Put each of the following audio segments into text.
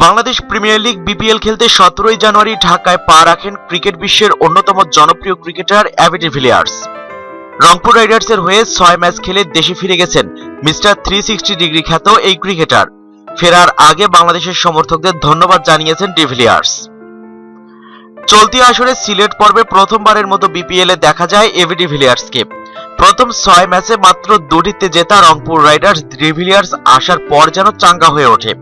Bangladesh premier league BPL খেলতে সতেরোই জানুয়ারি ঢাকায় পা রাখেন ক্রিকেট বিশ্বের অন্যতম জনপ্রিয় ক্রিকেটার অ্যাবিডি ভিলিয়ার্স। রংপুর রাইডার্সের হয়ে ছয় ম্যাচ খেলে দেশে ফিরে গেছেন মিস্টার থ্রি সিক্সটি ডিগ্রি খ্যাত এই ক্রিকেটার। ফেরার আগে বাংলাদেশের সমর্থকদের ধন্যবাদ জানিয়েছেন ডিভিলিয়ার্স চলতি আসরে সিলেট পর্বে প্রথমবারের মতো বিপিএল দেখা যায় এভিডি ভিলিয়ার্সকে। প্রথম ছয় ম্যাচে মাত্র দুটিতে জেতা রংপুর রাইডার্স ডিভিলিয়ার্স আসার পর যেন চাঙ্গা হয়ে ওঠে।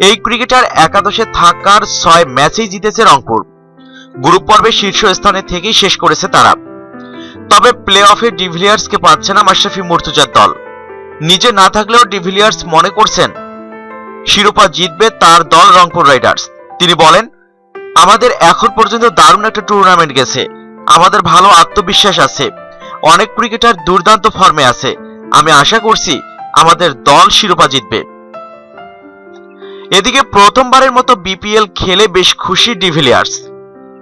এই ক্রিকেটার একাদশে থাকার ছয় ম্যাচেই জিতেছে রংপুর। গ্রুপ পর্বে শীর্ষ স্থানে থেকেই শেষ করেছে তারা। তবে প্লে অফে ডিভিলিয়ার্সকে পাচ্ছে না মাশরাফি মুর্তুজার দল। নিজে না থাকলেও ডিভিলিয়ার্স মনে করছেন, শিরোপা জিতবে তার দল রংপুর রাইডার্স। তিনি বলেন, আমাদের এখন পর্যন্ত দারুণ একটা টুর্নামেন্ট গেছে। আমাদের ভালো আত্মবিশ্বাস আছে। অনেক ক্রিকেটার দুর্দান্ত ফর্মে আছে। আমি আশা করছি আমাদের দল শিরোপা জিতবে। এদিকে প্রথমবারের মতো বিপিএল খেলে বেশ খুশি ডিভিলিয়ার্স।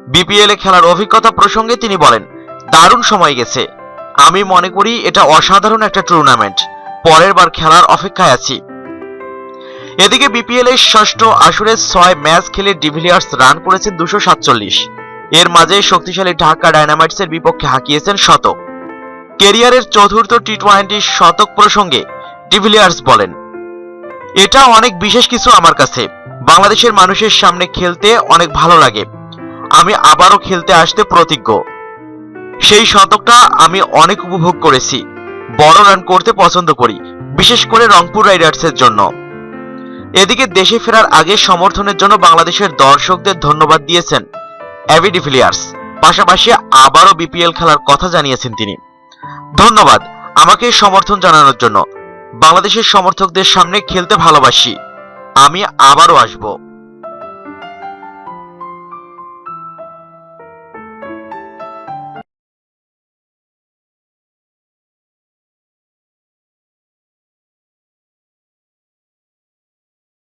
বিপিএল খেলার অভিজ্ঞতা প্রসঙ্গে তিনি বলেন, দারুণ সময় গেছে। আমি মনে করি এটা অসাধারণ একটা টুর্নামেন্ট পরের বার খেলার অপেক্ষায় আছি। এদিকে বিপিএল এর ষষ্ঠ আসরে ছয় ম্যাচ খেলে ডিভিলিয়ার্স রান করেছেন দুশো সাতচল্লিশ। এর মাঝে শক্তিশালী ঢাকা ডায়নামাইটসের বিপক্ষে হাঁকিয়েছেন শতক। কেরিয়ারের চতুর্থ টি টোয়েন্টি শতক প্রসঙ্গে ডিভিলিয়ার্স বলেন এটা অনেক বিশেষ কিছু আমার কাছে। বাংলাদেশের মানুষের সামনে খেলতে অনেক ভালো লাগে। আমি আবারও খেলতে আসতে প্রতিজ্ঞ। সেই শতকটা আমি অনেক উপভোগ করেছি। বড় রান করতে পছন্দ করি, বিশেষ করে রংপুর রাইডার্সের জন্য। এদিকে দেশে ফেরার আগে সমর্থনের জন্য বাংলাদেশের দর্শকদের ধন্যবাদ দিয়েছেন অ্যাভি ডিভিলিয়ার্স পাশাপাশি আবারও বিপিএল খেলার কথা জানিয়েছেন তিনি। ধন্যবাদ আমাকে সমর্থন জানানোর জন্য। বাংলাদেশের সমর্থকদের সামনে খেলতে ভালোবাসি। আমি আবারও আসব।